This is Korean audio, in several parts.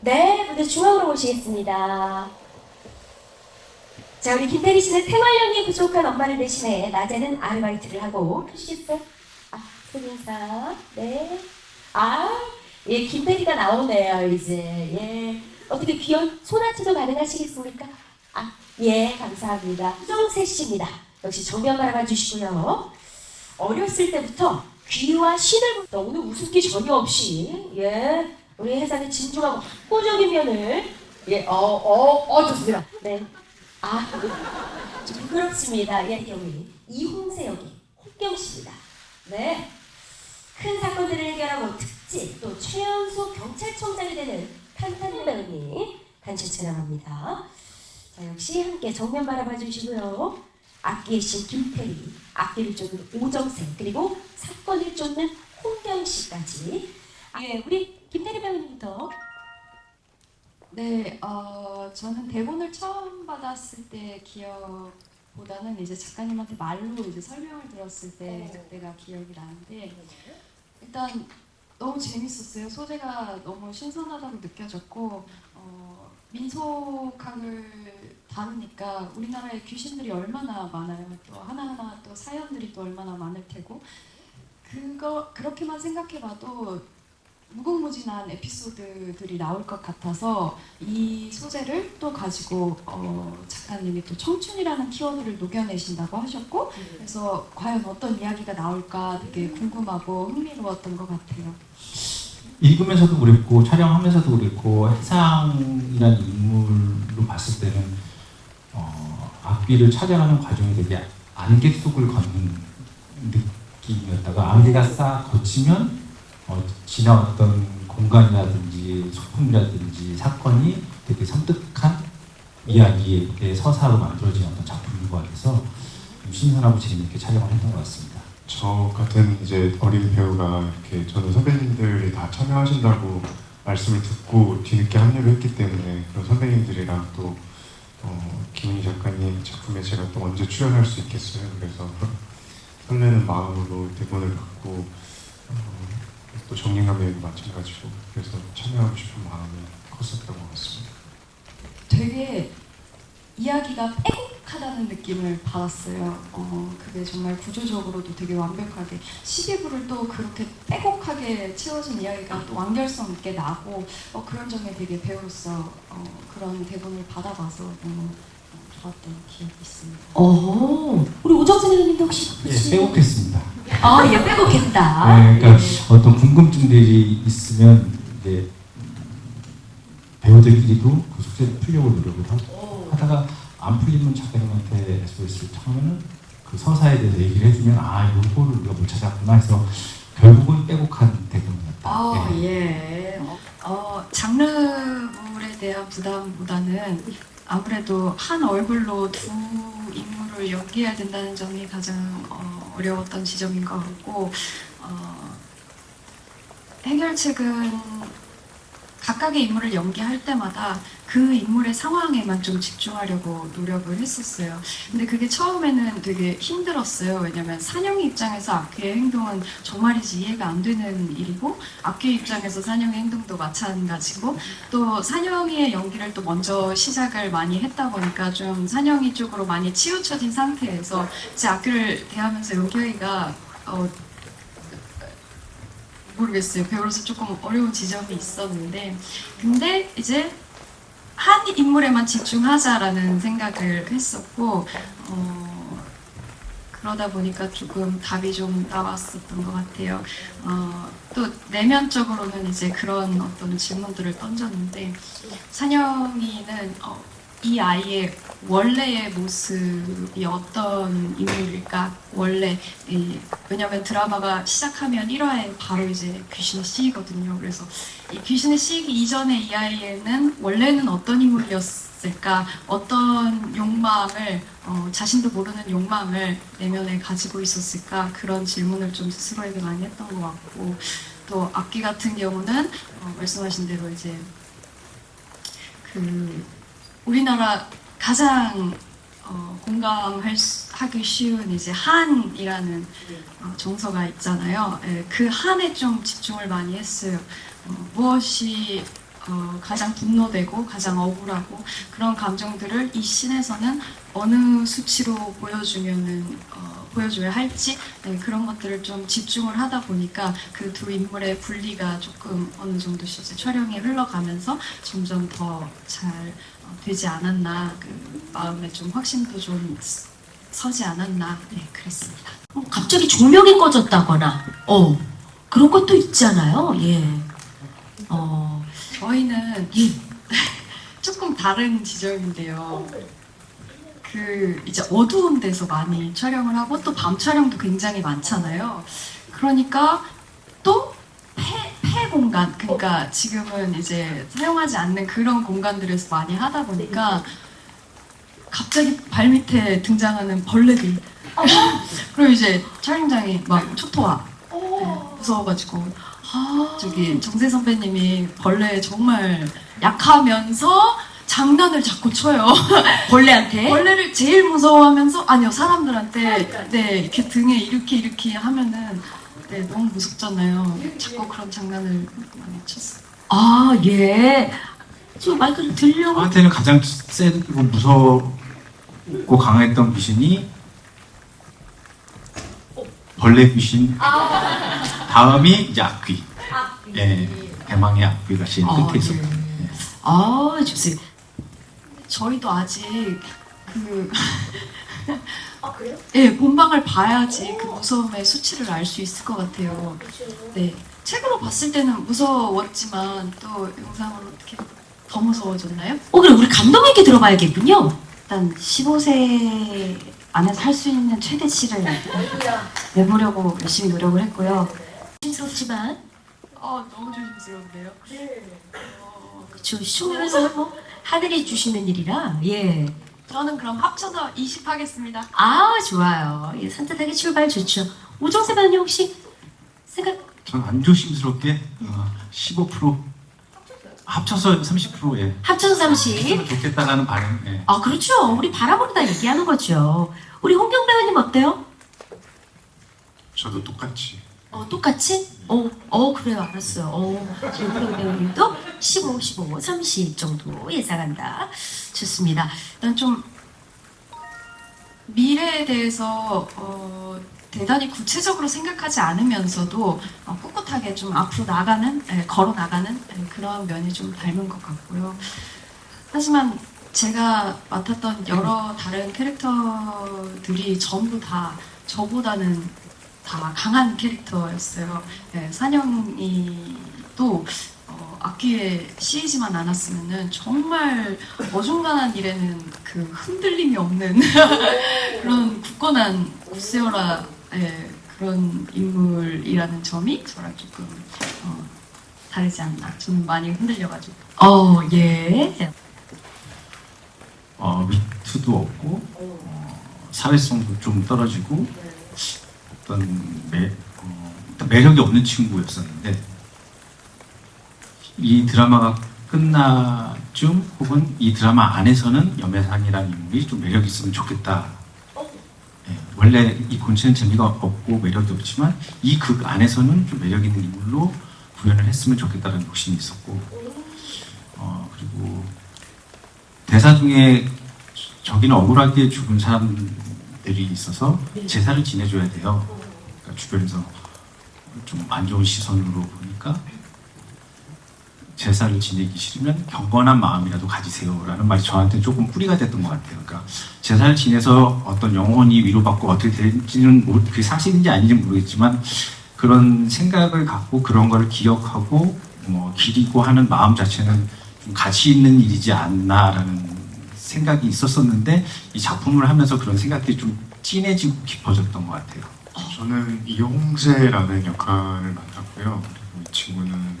네, 무대 중앙으로 모시겠습니다. 자, 우리 김대리 씨는 생활력이 부족한 엄마를 대신해 낮에는 아르바이트를 하고 표시겠어요? 아, 손인사. 네. 아, 예, 김대리가 나오네요, 이제. 예. 어떻게 귀여운 소나트도 가능하시겠습니까? 아, 예, 감사합니다. 정세 씨입니다. 역시 정면 바라봐 주시고요. 어렸을 때부터 귀와 신을 오늘 웃음기 전혀 없이 예 우리 회사는 진중하고 확고적인 면을 예 어 어 어 좋습니다. 네 아좀 부끄럽습니다. 예 여기 이홍세 여기 홍경 씨입니다. 네 큰 사건들을 해결하고 특집 또 최연소 경찰청장이 되는 탄탄 배우님 단체 촬영합니다. 자 역시 함께 정면 바라봐 주시고요. 악기의 신 김태리, 악기를 쫓는 오정생, 그리고 사건을 쫓는 홍경 씨까지. 예, 우리 김태리 배우님부터. 네, 어, 저는 대본을 처음 받았을 때 기억보다는 이제 작가님한테 말로 이제 설명을 들었을 때 그때가 기억이 나는데 일단 너무 재밌었어요. 소재가 너무 신선하다고 느껴졌고 어, 민속학을 다루니까 우리나라에 귀신들이 얼마나 많아요. 또 하나하나 또 사연들이 또 얼마나 많을 테고 그거 그렇게만 생각해봐도 무궁무진한 에피소드들이 나올 것 같아서 이 소재를 또 가지고 어, 작가님이 또 청춘이라는 키워드를 녹여내신다고 하셨고 그래서 과연 어떤 이야기가 나올까 되게 궁금하고 흥미로웠던 것 같아요. 읽으면서도 그랬고 촬영하면서도 그랬고 해상이라는 인물로 봤을 때는 어, 악기를 찾아가는 과정이 되게 안개 속을 걷는 느낌이었다가 안개가 싹 거치면 어, 지나왔던 공간이라든지 소품이라든지 사건이 되게 섬뜩한 이야기의 서사로 만들어진 어떤 작품인 것 같아서 좀 신선하고 재미있게 촬영을 했던 것 같습니다. 저 같은 이제 어린 배우가 이렇게 저는 선배님들이 다 참여하신다고 말씀을 듣고 뒤늦게 합류를 했기 때문에 그런 선배님들이랑 또 어, 김은희 작가님 작품에 제가 또 언제 출연할 수 있겠어요. 그래서 설레는 마음으로 대본을 받고 어, 또 정lin감 배우도 마찬가지고 그래서 참여하고 싶은 마음이 컸었던 것 같습니다. 되게 이야기가 빼곡하다는 느낌을 받았어요. 어, 그게 정말 구조적으로도 되게 완벽하게 12부를 또 그렇게 빼곡하게 채워진 이야기가 또 완결성 있게 나고 어, 그런 점에 되게 배우로서 어, 그런 대본을 받아봐서 너무 어, 좋았던 기억이 있습니다. 어, 우리 오정생 선생님도 혹시 예, 빼곡했습니다. 아, 예, 빼곡했다. 네, 그러니까 네. 어떤 궁금증들이 있으면 이제 배우들끼리도 그 숙제를 풀려고 노력을 하고 하다가 안 풀리면 작가님한테 SOS를 청하면은 그 서사에 대해서 얘기를 해주면 아 요거를 우리가 못 찾았구나 해서 결국은 빼곡한 대본이었다. 아 예. 예. 어, 장르물에 대한 부담보다는 아무래도 한 얼굴로 두 인물을 연기해야 된다는 점이 가장 어, 어려웠던 지점인 것 같고 어, 해결책은 각각의 인물을 연기할 때마다 그 인물의 상황에만 좀 집중하려고 노력을 했었어요. 근데 그게 처음에는 되게 힘들었어요. 왜냐면 산영이 입장에서 악귀의 행동은 정말이지 이해가 안 되는 일이고 악귀 입장에서 산영의 행동도 마찬가지고 또 산영이의 연기를 또 먼저 시작을 많이 했다 보니까 좀 산영이 쪽으로 많이 치우쳐진 상태에서 제 악귀를 대하면서 연기하기가 어, 모르겠어요. 배우로서 조금 어려운 지점이 있었는데 근데 이제 한 인물에만 집중하자라는 생각을 했었고 어, 그러다 보니까 조금 답이 좀 나왔었던 것 같아요. 어, 또 내면적으로는 이제 그런 어떤 질문들을 던졌는데 산영이는 어, 이 아이의 원래의 모습이 어떤 인물일까? 원래 이, 왜냐면 드라마가 시작하면 1화에 바로 이제 귀신이 씌이거든요. 그래서 이 귀신이 씌이기 이전에 이 아이는 원래는 어떤 인물이었을까? 어떤 욕망을 어, 자신도 모르는 욕망을 내면에 가지고 있었을까? 그런 질문을 좀 스스로에게 많이 했던 것 같고 또 악기 같은 경우는 어, 말씀하신 대로 이제 그 우리나라 가장 어, 공감할 수- 하기 쉬운 이제 한이라는 어, 정서가 있잖아요. 예, 그 한에 좀 집중을 많이 했어요. 어, 무엇이 어, 가장 분노되고 가장 억울하고 그런 감정들을 이 씬에서는 어느 수치로 보여주면은 어, 보여줘야 할지 네, 그런 것들을 좀 집중을 하다 보니까 그 두 인물의 분리가 조금 어느 정도씩 이제 촬영이 흘러가면서 점점 더 잘 되지 않았나 그 마음에 좀 확신도 좀 스- 서지 않았나 네 그랬습니다. 어, 갑자기 조명이 꺼졌다거나, 어, 그런 것도 있잖아요. 예. 어, 저희는 예. 조금 다른 지점인데요. 그 이제 어두운 데서 많이 촬영을 하고 또 밤 촬영도 굉장히 많잖아요. 그러니까 또 폐, 폐 공간 그러니까 지금은 이제 사용하지 않는 그런 공간들에서 많이 하다 보니까 갑자기 발 밑에 등장하는 벌레들. 그리고 이제 촬영장이 막 초토화. 네, 무서워가지고. 아, 저기 정세 선배님이 벌레 정말 약하면서 장난을 자꾸 쳐요. 벌레한테? 벌레를 제일 무서워하면서 아니요 사람들한테 네 이렇게 등에 이렇게 이렇게 하면은 네 너무 무섭잖아요. 자꾸 그런 장난을 많이 쳤어요. 아, 예. 지금 마이크를 들려고. 저한테는 가장 세고 무섭고 강했던 귀신이 벌레 귀신. 다음이 이제 악귀. 예, 대망의 악귀가 제일 아, 끝에 있었고. 예. 아, 좋습니다. 저희도 아직 그 예, 본방을 봐야지 그 무서움의 수치를 알 수 있을 것 같아요. 네. 책으로 봤을 때는 무서웠지만 또 영상으로 어떻게 더 무서워졌나요? 어, 그래, 우리 감독님께 들어봐야겠군요. 일단 15세 안에서 할 수 있는 최대치를 내보려고 열심히 노력을 했고요. 조심스럽지만, 아 너무 조심스러운데요. 그쵸, 시청률에서 뭐, 하늘이 주시는 일이라, 예. 저는 그럼 합쳐서 20 하겠습니다. 아, 좋아요. 예, 산뜻하게 출발 좋죠. 오정세 배우님 혹시 생각, 저는 안 조심스럽게 어, 15% 합쳐서 30% 예. 합쳐서 30. 했으면 좋겠다라는 바람. 예. 아, 그렇죠. 우리 바람으로 다 얘기하는 거죠. 우리 홍경 배우님 어때요? 저도 똑같이 어, 똑같이? 어, 어, 그래요. 알았어요. 어, 지금 배우님도 15, 15, 30 정도 예상한다. 좋습니다. 일단 좀 미래에 대해서 어, 대단히 구체적으로 생각하지 않으면서도 어, 꿋꿋하게 좀 앞으로 나가는, 예, 걸어 나가는 예, 그런 면이 좀 닮은 것 같고요. 하지만 제가 맡았던 여러 다른 캐릭터들이 전부 다 저보다는 다 강한 캐릭터였어요. 예, 산영이 또 어, 악기에 씌이지만 않았으면은 정말 어중간한 일에는 그 흔들림이 없는 그런 굳건한 굽세어라 예, 그런 인물이라는 점이 저랑 조금 어, 다르지 않나. 저는 많이 흔들려가지고. 어, 예. 어, 위트도 없고 어, 사회성도 좀 떨어지고 어떤 매, 어, 매력이 없는 친구였었는데 이 드라마가 끝나쯤 혹은 이 드라마 안에서는 염혜상이라는 인물이 좀 매력 있으면 좋겠다. 예, 원래 이 곤치는 재미가 없고 매력이 없지만 이 극 안에서는 좀 매력 있는 인물로 구현을 했으면 좋겠다는 욕심이 있었고 어, 그리고 대사 중에 저기는 억울하게 죽은 사람들이 있어서 제사를 지내줘야 돼요. 그러니까 주변에서 좀 안 좋은 시선으로 보니까 제사를 지내기 싫으면 경건한 마음이라도 가지세요라는 말이 저한테 조금 뿌리가 됐던 것 같아요. 그러니까 제사를 지내서 어떤 영혼이 위로받고 어떻게 될지는 그게 사실인지 아닌지 모르겠지만 그런 생각을 갖고 그런 걸 기억하고 뭐 기리고 하는 마음 자체는 좀 가치 있는 일이지 않나라는 생각이 있었었는데 이 작품을 하면서 그런 생각들이 좀 진해지고 깊어졌던 것 같아요. 저는 이용세라는 역할을 맡았고요. 그리고 이 친구는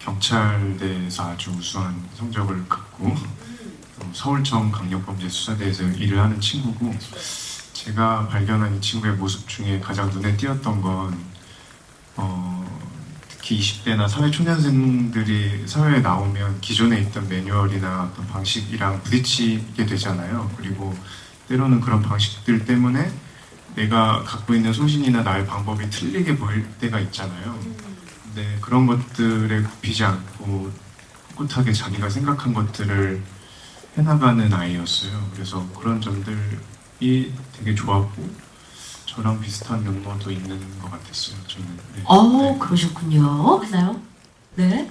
경찰대에서 아주 우수한 성적을 갖고 또 서울청 강력범죄수사대에서 일을 하는 친구고 제가 발견한 이 친구의 모습 중에 가장 눈에 띄었던 건 어, 특히 20대나 사회 초년생들이 사회에 나오면 기존에 있던 매뉴얼이나 어떤 방식이랑 부딪히게 되잖아요. 그리고 때로는 그런 방식들 때문에 내가 갖고 있는 소신이나 나의 방법이 틀리게 보일 때가 있잖아요. 근데 그런 것들에 굽히지 않고 꿋꿋하게 자기가 생각한 것들을 해나가는 아이였어요. 그래서 그런 점들이 되게 좋았고 저랑 비슷한 면모도 있는 것 같았어요. 저는. 네. 어, 네. 그러셨군요. 맞나요? 네.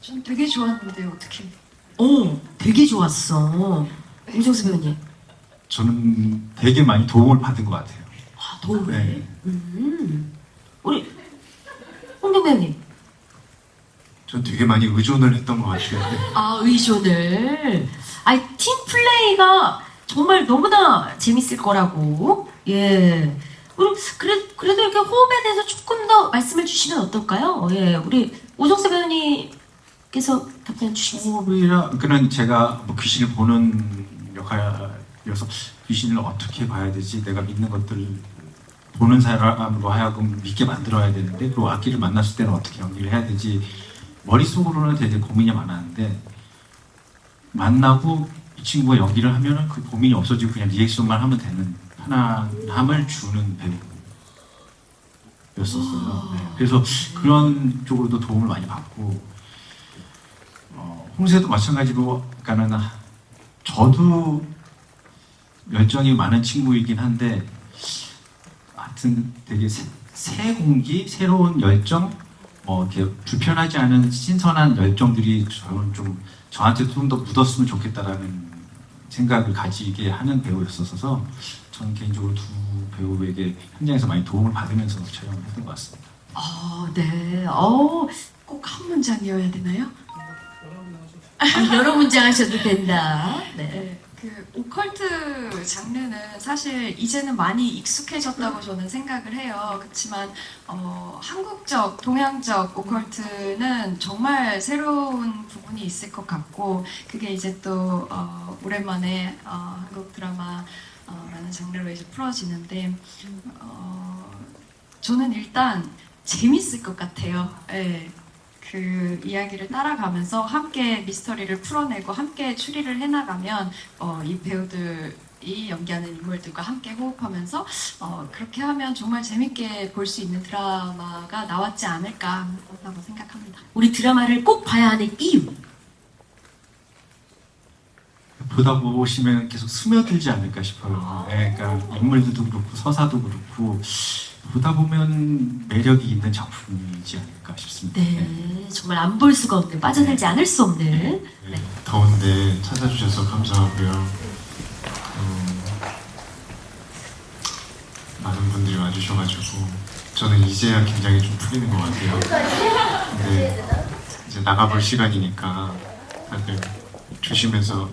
전 되게 좋았는데 어떻게? 오, 되게 좋았어. 우정수 배우님. 저는 되게 많이 도움을 받은 것 같아요. 아, 도움을. 네. 음. 우리 홍경 배우님. 전 되게 많이 의존을 했던 것 같아요. 네. 아, 의존을. 아, 팀 플레이가 정말 너무나 재밌을 거라고. 예. 그럼 그래, 그래도 이렇게 호흡에 대해서 조금 더 말씀을 주시면 어떨까요? 예. 우리 오정수 배우님께서 답변 주시겠어요? 호흡이라 그는 제가 뭐 귀신을 보는 역할 이어서 귀신을 어떻게 봐야 되지? 내가 믿는 것들을 보는 사람으로 하여금 믿게 만들어야 되는데 그리고 악기를 만났을 때는 어떻게 연기를 해야 되지? 머릿속으로는 되게 고민이 많았는데 만나고 이 친구가 연기를 하면은 그 고민이 없어지고 그냥 리액션만 하면 되는 편안함을 주는 배우였었어요. 네. 그래서 그런 쪽으로도 도움을 많이 받고 어, 홍세도 마찬가지로 그러니까는 저도 열정이 많은 친구이긴 한데 하여튼 되게 새, 새 공기, 새로운 열정, 뭐 이렇게 불편하지 않은 신선한 열정들이 저는 좀 저한테 좀 더 묻었으면 좋겠다라는 생각을 가지게 하는 배우였어서 저는 개인적으로 두 배우에게 현장에서 많이 도움을 받으면서 촬영을 했던 것 같습니다. 아, 네. 어, 꼭 한 문장이어야 되나요? 아, 여러 문장 하셔도 된다. 네. 네, 그 오컬트 장르는 사실 이제는 많이 익숙해졌다고 저는 생각을 해요. 그렇지만 어, 한국적, 동양적 오컬트는 정말 새로운 부분이 있을 것 같고 그게 이제 또 어, 오랜만에 어, 한국 드라마라는 장르로 이제 풀어지는데 어, 저는 일단 재밌을 것 같아요. 예. 그 이야기를 따라가면서 함께 미스터리를 풀어내고 함께 추리를 해나가면 어, 이 배우들이 연기하는 인물들과 함께 호흡하면서 어, 그렇게 하면 정말 재밌게 볼 수 있는 드라마가 나왔지 않을까 라고 생각합니다. 우리 드라마를 꼭 봐야 하는 이유. 보다 보시면 계속 스며들지 않을까 싶어요. 네, 그러니까 인물들도 그렇고 서사도 그렇고 보다 보면 매력이 있는 작품이지 않을까 싶습니다. 네. 정말 안 볼 수가 없는, 빠져들지 않을 수 없는. 네, 더운데 찾아주셔서 감사하고요. 음, 많은 분들이 와주셔가지고 저는 이제야 굉장히 좀 풀리는 것 같아요. 근데 이제 나가볼 시간이니까 다들 조심해서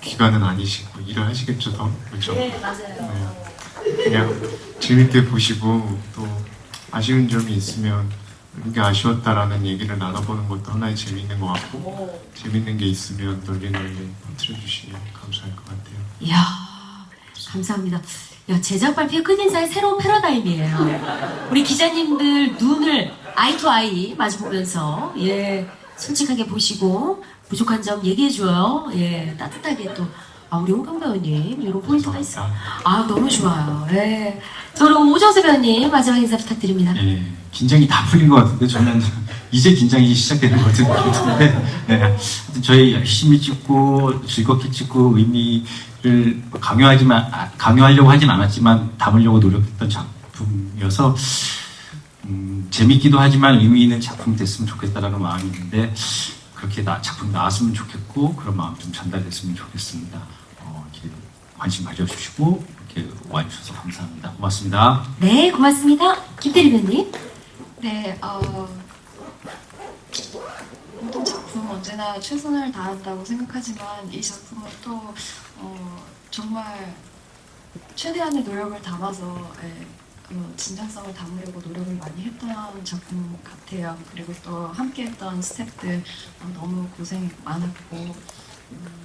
귀가는 아니시고 일을 하시겠죠, 더 그렇죠? 네, 맞아요. 네. 그냥 재밌게 보시고 또 아쉬운 점이 있으면 이게 아쉬웠다라는 얘기를 나눠보는 것도 하나의 재미있는 것 같고 재밌는 게 있으면 널리 널리 퍼뜨려주시면 감사할 것 같아요. 이야, 감사합니다. 야, 제작 발표 끝인사의 새로운 패러다임이에요. 우리 기자님들 눈을 아이 투 아이 마주 보면서, 예, 솔직하게 보시고, 부족한 점 얘기해 줘요. 예, 따뜻하게 또. 아, 우리 홍경 배우님, 이런 포인트가 있어요. 아, 너무 좋아요. 예. 저 그리고 오정세 배우님, 마지막 인사 부탁드립니다. 예, 긴장이 다 풀린 것 같은데 저는 이제 긴장이 시작되는 것 같은데 네, 하여튼 저희 열심히 찍고 즐겁게 찍고 의미를 강요하지만 아, 강요하려고 하진 않았지만 담으려고 노력했던 작품이어서 음, 재밌기도 하지만 의미 있는 작품이 됐으면 좋겠다라는 마음이 있는데 그렇게 나, 작품 나왔으면 좋겠고 그런 마음 좀 전달됐으면 좋겠습니다. 어, 이렇게 관심 가져주시고 이렇게 와주셔서 감사합니다. 고맙습니다. 네, 고맙습니다. 김대리 배우님. 네, 어, 모든 작품 언제나 최선을 다한다고 생각하지만 이 작품은 또 어, 정말 최대한의 노력을 담아서 예, 그 진정성을 담으려고 노력을 많이 했던 작품 같아요. 그리고 또 함께했던 스태프들 어, 너무 고생 많았고 음,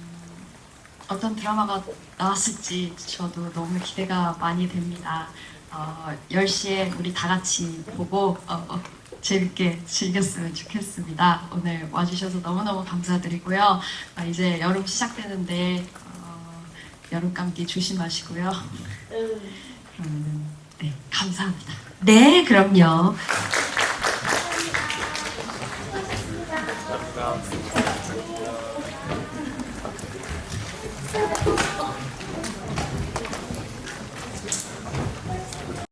어떤 드라마가 나왔을지 저도 너무 기대가 많이 됩니다. 어, 10시에 우리 다 같이 보고 어, 어, 재밌게 즐겼으면 좋겠습니다. 오늘 와주셔서 너무너무 감사드리고요. 아, 이제 여름 시작되는데 어, 여름 감기 조심하시고요. 그러면은 네, 감사합니다. 네, 그럼요.